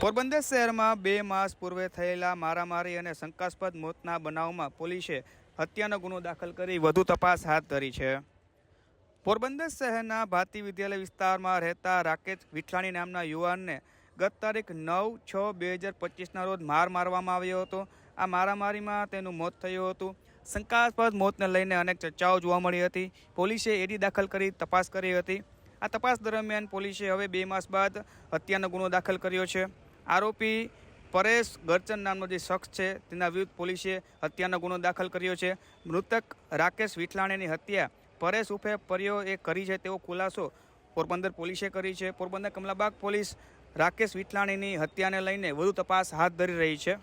પોરબંદર શહેરમાં બે માસ પૂર્વે થયેલા મારામારી અને શંકાસ્પદ મોતના બનાવમાં પોલીસે હત્યાનો ગુનો દાખલ કરી વધુ તપાસ હાથ ધરી છે. પોરબંદર શહેરના ભારતી વિદ્યાલય વિસ્તારમાં રહેતા રાકેશ વિઠાણી નામના યુવાનને ગત તારીખ નવ છ બે હજાર પચીસના રોજ માર મારવામાં આવ્યો હતો. આ મારામારીમાં તેનું મોત થયું હતું. શંકાસ્પદ મોતને લઈને અનેક ચર્ચાઓ જોવા મળી હતી. પોલીસે એડી દાખલ કરી તપાસ કરી હતી. આ તપાસ દરમિયાન પોલીસે હવે બે માસ બાદ હત્યાનો ગુનો દાખલ કર્યો છે. આરોપી પરેશ ગરચન નામનો જે શખ્સ છે, તેના વિરુદ્ધ પોલીસે હત્યાનો ગુનો દાખલ કર્યો છે. મૃતક રાકેશ વિઠલાણીની હત્યા પરેશ ઉફે પર્યો એ કરી છે તેવો ખુલાસો પોરબંદર પોલીસે કરી છે. પોરબંદર કમલાબાગ પોલીસ રાકેશ વિઠલાણીની હત્યાને લઈને વધુ તપાસ હાથ ધરી રહી છે.